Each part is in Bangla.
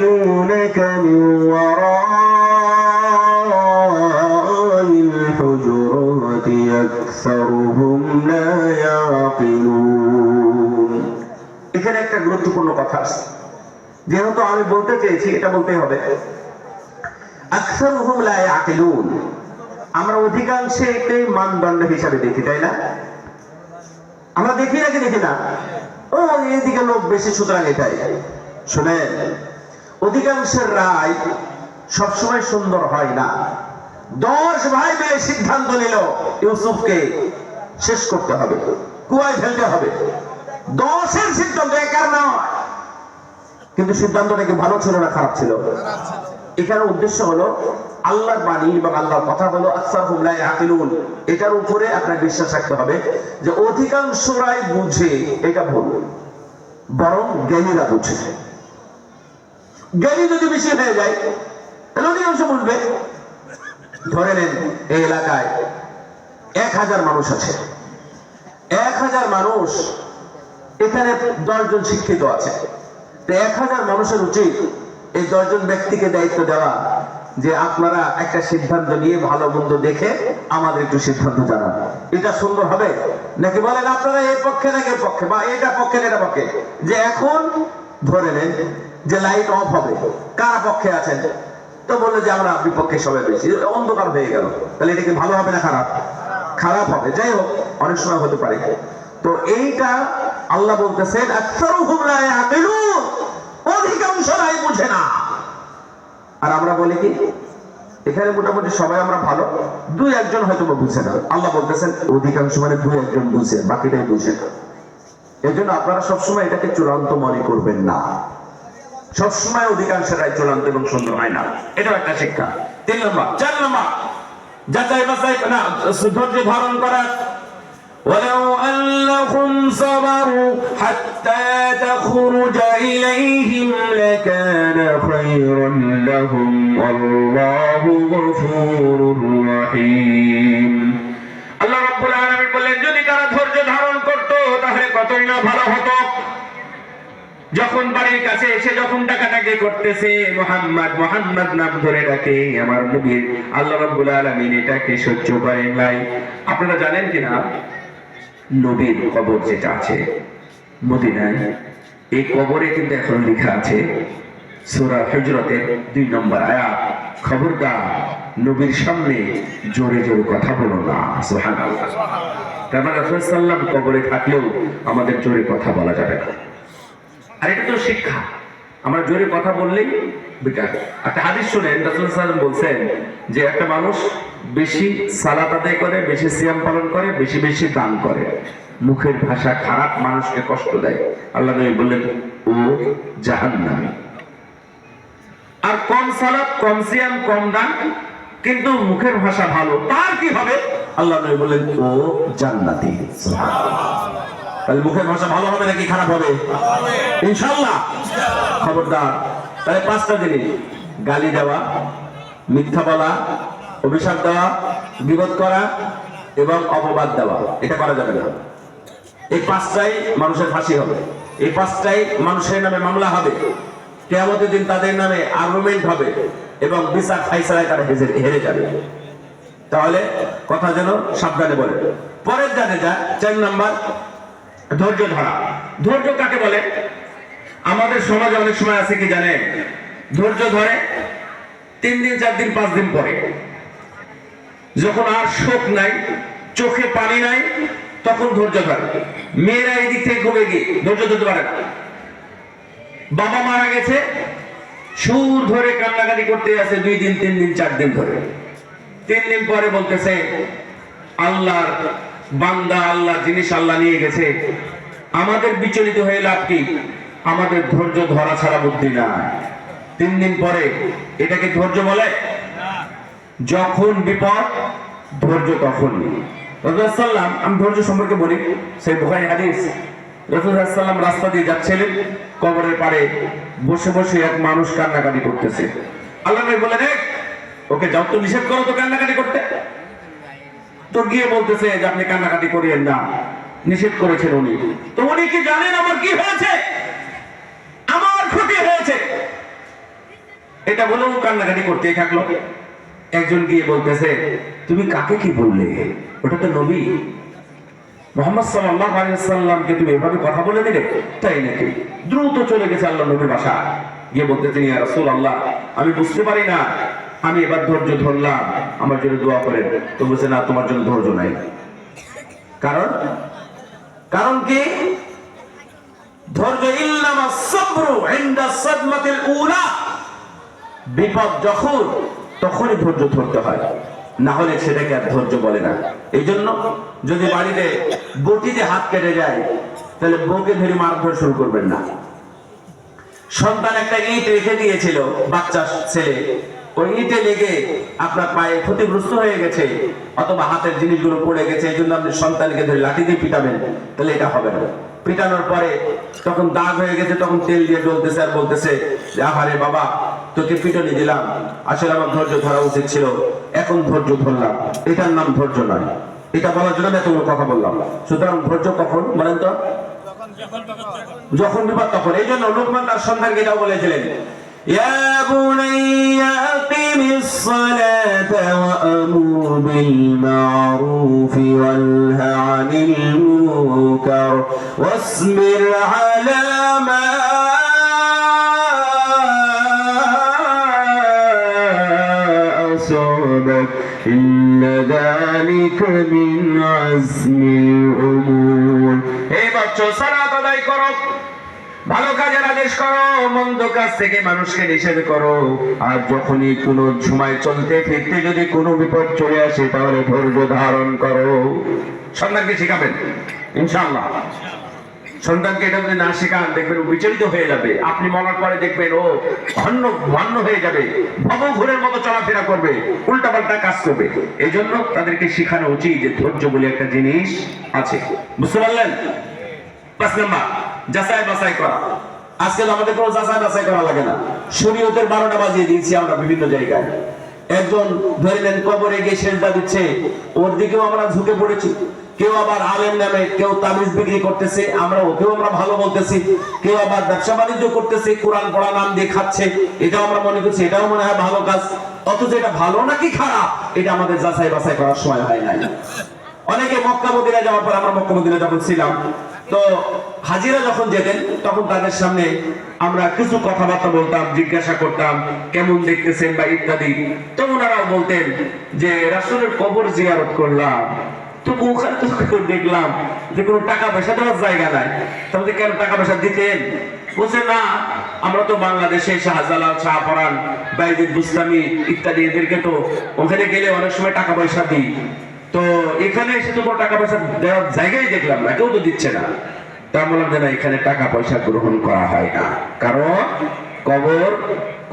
ينادونك من وراء الحجرات أكثرهم لا يعقلون এখানে একটা গুরুত্বপূর্ণ কথা আছে যেহেতু আমি বলতে চেয়েছি এটা বলতে হবে আকসারুহুম লা ইয়াকিলুন আমরা অধিকাংশে এটাই মানদণ্ড হিসাবে দেখি তাই না আমরা দেখি নাকি দেখি না ও এইদিকে লোক বেশি সুতরাং এটাই শুনেন অধিকাংশের রায় সবসময় সুন্দর হয় না। দশ ভাই মিলে সিদ্ধান্ত নিল, ইউসুফকে শেষ করতে হবে, কুয়ায় ফেলতে হবে। দশের সিদ্ধান্ত একার নয়। কিন্তু সিদ্ধান্তটা কি ভালো ছিল না খারাপ ছিল? এখানে উদ্দেশ্য হলো, আল্লাহর বাণী এবং আল্লাহর কথা হলো আকসার হুমলাই আকিলুন এটার উপরে আপনার বিশ্বাস রাখতে হবে যে অধিকাংশরাই বুঝে এটা ভুল, বরং জ্ঞানীরা বুঝে। জ্ঞানী যদি বেশি হয়ে যায় তাহলে অধিকাংশ বুঝবে। ধরে নেন, এই এলাকায় এক হাজার মানুষ আছে। এক হাজার মানুষ, এখানে দশজন শিক্ষিত আছে। এক হাজার মানুষের উচিত এই দশজন ব্যক্তিকে দায়িত্ব দেওয়া যে আপনারা একটা সিদ্ধান্ত নিয়ে ভালো মন্দ দেখে আমাদের একটু সিদ্ধান্ত জানান। এটা সুন্দর হবে? নাকি বলেন আপনারা এর পক্ষে নাকি এর পক্ষে? বা এটা পক্ষে না এটা পক্ষে? যে এখন, ধরে নেন যে লাইট অফ হবে। কারা পক্ষে আছেন? তো বলল যে আমরা বিপক্ষে সবাই বেশি। অন্ধকার হয়ে গেল। তাহলে এটা কি ভালো হবে না খারাপ? খারাপ হবে। যাই হোক, অনেক সময় হতে পারে। তো এইটা আল্লাহ বলতেছেন অধিকাংশ বুঝে না। আর আমরা বলি কি? এখানে মোটামুটি সবাই আমরা ভালো। দুই একজন হয়তো বুঝে না। আল্লাহ বলতেছেন, অধিকাংশ মানে দুই একজন বুঝে, বাকিটাই বুঝে না। এই জন্য আপনারা সবসময় এটাকে চূড়ান্ত মনে করবেন না। সবসময় অধিকাংশেরাই চূড়ান্ত এবং সুন্দর হয় না এটাও একটা শিক্ষা তিন নম্বর চার নম্বর যাচাই বাছাই না ধৈর্য ধারণ করা ولو أنهم صبروا حتى تخرج إليهم لكان خيرا لهم والله غفور رحيم আল্লাহ রাব্বুল আলামিন বললেন যদি তারা ধৈর্য ধারণ করত তাহলে কতই না ভালো হতো যখন বাড়ির কাছে এসে যখন ডাকাডাকি করতেছে, মোহাম্মদ মোহাম্মদ নাম ধরে ডাকে, আমার নবীর আল্লাহ রাব্বুল আলামিন এটাকে সহ্য করেন নাই। আপনারা জানেন কিনা? নবীর কবর যেটা আছে, মদিনায়, এই কবরে কিন্তু এখন লেখা আছে, সূরা হুজরাতের দুই নম্বর আয়াত, খবরদার, নবীর সামনে জোরে জোরে কথা বলো না। সুবহানাল্লাহ। তার মানে রাসূল সাল্লাল্লাহু কবরে থাকলেও আমাদের জোরে কথা বলা যাবে না। আর এটা তো শিক্ষা। আমরা জোরে কথা বললেই বেকার একটা হাদিস শুনেন, রাসূল সাল্লাল্লাহু বলছেন যে একটা মানুষ বেশি সালাত আদায় করে, বেশি সিয়াম পালন করে, বেশি বেশি দান করে। মুখের ভাষা খারাপ, মানুষকে কষ্ট দেয়। আল্লাহ নবী বললেন, ও জাহান্নামী। আর কম সালাত, কম সিয়াম, কম দান, কিন্তু মুখের ভাষা ভালো, তার কি হবে? আল্লাহ নবী বললেন, ও জান্নাতি। তাহলে মুখের ভাষা ভালো হবে নাকি খারাপ হবে? ইনশাল্লাহ খবরদার। তাহলে পাঁচটা জিনিস। গালি দেওয়া, মিথ্যা বলা, অভিশাপ দেওয়া বিপদ করা এবং অপবাদ দেওয়া। এটা করা যাবে না। এই পাঁচটাই মানুষের ফাঁসি হবে। এই পাঁচটাই মানুষের নামে মামলা হবে। কেয়ামতের দিন তাদের নামে আর্গুমেন্ট হবে এবং বিচার ফাইসালায় তারা হেরে যাবে। তাহলে কথা যেন সাবধানে বলে। পরের জানে যা, চার নাম্বার ধৈর্য ধরা। ধৈর্য কাকে বলে? আমাদের সমাজে অনেক সময় আছে কি জানেন? ধৈর্য ধরে তিন দিন, চার দিন, পাঁচ দিন পরে। যখন আর শোক নাই, চোখে পানি নাই, তখন ধৈর্য ধরে। মেয়েরা এই দিক থেকে ঘুমে গিয়ে ধৈর্য ধরতে পারে না। বাবা মারা গেছে, সুর ধরে কান্নাকাটি করতে আছে দুই দিন, তিন দিন, চার দিন ধরে। তিন দিন পরে বলতেছে, আল্লাহর বান্দা আল্লাহ জিনিস আল্লাহ নিয়ে গেছে। আমাদের বিচলিত হয়ে লাভ কি? আমাদের ধৈর্য ধরা ছাড়া বুদ্ধি না তিন দিন পরে এটাকে ধৈর্য বলে? যখন বিপদ ধৈর্য তখন রসুল্লাম আমি ধৈর্য সম্পর্কে বলি সেই বুখারি হাদিস। রসুল্লাহাম রাস্তা দিয়ে যাচ্ছিলেন কবরের পারে বসে বসে এক মানুষ কান্নাকাটি করতেছে। আল্লাহ বললেন "এই, ওকে যাও তো নিষেধ করো তো কান্নাকাটি করতে। তো গিয়ে বলতেছে যে আপনি কান্নাকাটি করিয়েন না। নিষেধ করেছেন উনি। তো উনি কি জানেন আমার কি হয়েছে? আমার ক্ষতি হয়েছে। এটা বলেও কান্নাকাটি করতেই থাকল। একজন গিয়ে বলতেছে, তুমি কাকে কি বললে? ওটা তো নবী। মোহাম্মদ সাল্লাল্লাহু আলাইহি সাল্লামকে তুমি এভাবে কথা বলে দিলে? তাই নাকি? দ্রুত চলে গেছে আল্লাহ নবীর বাসা। গিয়ে বলতেছেন ইয়া আমি বুঝতে পারি না। আমি এবার ধৈর্য ধরলাম। আমার জন্য দোয়া করেন। তো বলছে, না, তোমার জন্য ধৈর্য নাই। কারণ? কারণ কি? ধৈর্য বিপদ যখন, তখনই ধৈর্য ধরতে হয়। না হলে সেটাকে আর ধৈর্য বলে না। এই জন্য যদি বাড়িতে বটিতে হাত কেটে যায়, তাহলে বউকে ধরে মারধর শুরু করবেন না। সন্তান একটা ইট রেখে দিয়েছিল, বাচ্চা ছেলে। ওই ইটে লেগে আপনার পায়ে ক্ষতিগ্রস্ত হয়ে গেছে, অথবা হাতের জিনিসগুলো পড়ে গেছে, এই জন্য আপনি সন্তানকে ধরে লাঠি দিয়ে পিটাবেন, তাহলে এটা হবে না। পিটানোর পরে তখন দাগ হয়ে গেছে, তখন তেল দিয়ে ডলতেছে আর বলতেছে, যে আহারে বাবা, তোকে পিটনি দিলাম। আসলে আমার ধৈর্য ধরা উচিত ছিল, এখন ধৈর্য ধরলাম। এটার নাম ধৈর্য নয়। এটা বলার জন্য আমি এতগুলো কথা বললাম। সুতরাং ধৈর্য কখন, বলেন তো? যখন বিপদ তখন। এই জন্য লোকমান তার সন্তানকে এটাও বলেছিলেন يا بني أقم الصلاة وأمر بالمعروف وانه عن المنكر واصبر على ما أصابك إن ذلك من عزم ভালো কাজের আদেশ করো, মন্দ কাজ থেকে মানুষকে নিষেধ করো। আর যখনই কোনো সময় চলতে ফিরতে যদি কোনো বিপদ চলে আসে, তাহলে ধৈর্য ধারণ করো। সন্তানকে শিখাবেন, ইনশাআল্লাহ। সন্তানকে এটা যদি না শেখান, দেখবেন ও বিচলিত হয়ে যাবে। আপনি মরার পরে দেখবেন ও ভন্ন ভন্ন হয়ে যাবে। ভব ঘুরের মতো চলাফেরা করবে, উল্টাপাল্টা কাজ করবে। এই জন্য তাদেরকে শেখানো উচিত যে ধৈর্য বলে একটা জিনিস আছে। বুঝতে পারলেন? পাঁচ নাম্বার। যাচাই বাছাই করা। আজকে আমাদের কোনো যাচাই বাছাই করা লাগে না। শরীয়তের বারোটা বাজিয়ে দিয়েছি আমরা বিভিন্ন জায়গায়। একজন ধরে নেন কবরে গিয়ে সেজদা দিচ্ছে। ওর দিকেও আমরা ঝুঁকে পড়েছি। কেউ আবার আলেম নামে, কেউ তাবিজ বিক্রি করতেছে। আমরা ওকেও আমরা ভালো বলতেছি। কেউ আবার ব্যবসা বাণিজ্য করতেছে, কোরআন পড়া নাম দিয়ে খাচ্ছে। এটাও আমরা মনে করছি, এটাও মনে হয় ভালো কাজ। অথচ এটা ভালো নাকি খারাপ? এটা আমাদের যাচাই বাছাই করার সময় হয় নাই। অনেকে মক্কা মদিনা যাওয়ার পর আমরা মক্কা মদিনা যখন ছিলাম তো হাজিরা যখন যেতেন, তখন তাদের সামনে আমরা কিছু কথাবার্তা বলতাম, জিজ্ঞাসা করতাম, কেমন দেখতেছেন বা ইত্যাদি। তো ওনারাও বলতেন যে, রাসূলের কবর জিয়ারত করলাম। তো ওখানে তো দেখলাম যে কোনো টাকা পয়সা দেওয়ার জায়গা নাই। তাহলে কেন টাকা পয়সা দিতেন? বলছে, না, আমরা তো বাংলাদেশে শাহজালাল, শাহপরান বাইজুল বুস্তামি ইত্যাদি এদেরকে তো ওখানে গেলে অনেক সময় টাকা পয়সা দিই। তো এখানে এসে তো টাকা পয়সা দেওয়ার জায়গায় দেখলাম না, কেউ তো দিচ্ছে না। তা বললাম যে না, এখানে টাকা পয়সা গ্রহণ করা হয় না। কারণ কবর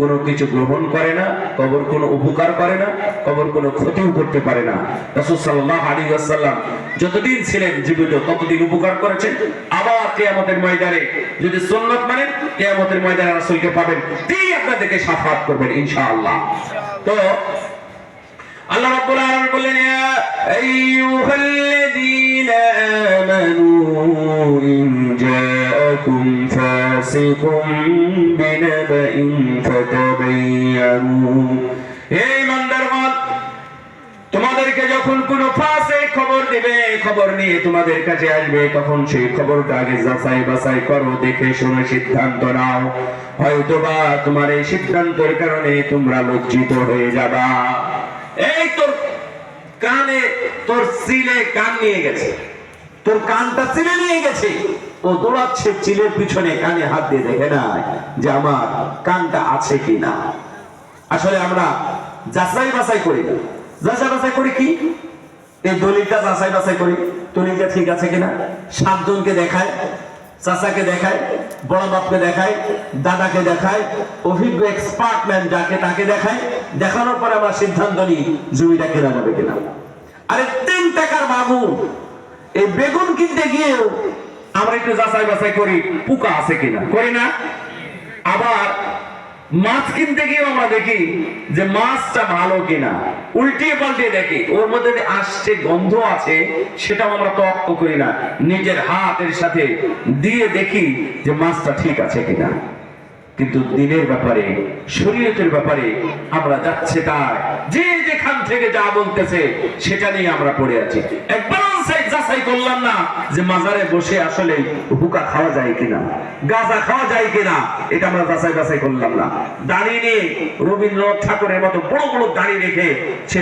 কোনো কিছু গ্রহণ করে না, কবর কোনো উপকার করে না, কবর কোনো ক্ষতিও করতে পারে না। রাসূল সাল্লাল্লাহু আলাইহি ওয়াসাল্লাম যতদিন ছিলেন জীবিত, ততদিন উপকার করেছেন। আবার কিয়ামতের ময়দানে যদি সুন্নাত মানেন, কিয়ামতের ময়দানে রাসূলকে পাবেন। তিনি আপনাদেরকে সাফাত করবেন, ইনশাআল্লাহ। তো আল্লাহ রাব্বুল আলামিন বললেন, ইয়া আইয়ুহাল্লাযীনা আমানু ইন জাআকুম ফাসিকুম বিনাবাইন হে ইমানদারগণ, তোমাদেরকে যখন কোন ফাসে খবর দিবে খবর নিয়ে তোমাদের কাছে আসবে, তখন সেই খবরটা আগে যাচাই বাছাই করো, দেখে শুনে সিদ্ধান্ত নাও। হয়তোবা তোমার এই সিদ্ধান্তের কারণে তোমরা লজ্জিত হয়ে যাবা। এই তোর কানে, তোর সিলে কান নিয়ে গেছে। তোর কানটা চিলে নিয়ে গেছে। ও দৌড়াচ্ছে চিলের পিছনে, কানে হাত দিয়ে দেখে নাই যে আমার কানটা আছে কি না আসলে আমরা যাচাই বাছাই করি না। যাচাই বাছাই করি কি? এই দলিলটা যাচাই বাছাই করি। দলিলটা ঠিক আছে কিনা? সাতজনকে দেখায়। চাচাকে দেখায় বড় বাপকে দেখায় দাদাকে দেখায় অভিজ্ঞ এক্সপার্ট ম্যান যাকে তাকে দেখায় দেখানোর পরে আমরা সিদ্ধান্ত নিই জমিটা কেনা যাবে কিনা। আরে তিন টাকার বাবু, এই বেগুন কিনতে গিয়েও আমরা একটু যাচাই বাছাই করি পোকা আছে কিনা। করি না? আবার মাছ কিনতে গিয়ে আমরা দেখি যে মাছটা ভালো কিনা। উল্টিয়ে পাল্টিয়ে দেখি, ওর মধ্যে যে আসছে গন্ধ আছে, সেটাও আমরা তক্ক করি না। নিজের হাতের সাথে দিয়ে দেখি যে মাছটা ঠিক আছে কিনা। কিন্তু দিনের ব্যাপারে, শরীয়তের ব্যাপারে আমরা যাচ্ছে তার, যে যেখান থেকে যা বলতেছে, সেটা নিয়ে আমরা পড়ে আছি। একবার যাচাই করলাম না যে মাজারে বসে আসলে বুকা খাওয়া যায় কিনা, গাঁজা খাওয়া যায় কিনা, এটা আমরা যাচাই বাছাই করলাম না। দাঁড়িয়ে নিয়ে রবীন্দ্রনাথ ঠাকুরের মতো বড় বড় দাঁড়িয়ে রেখে সে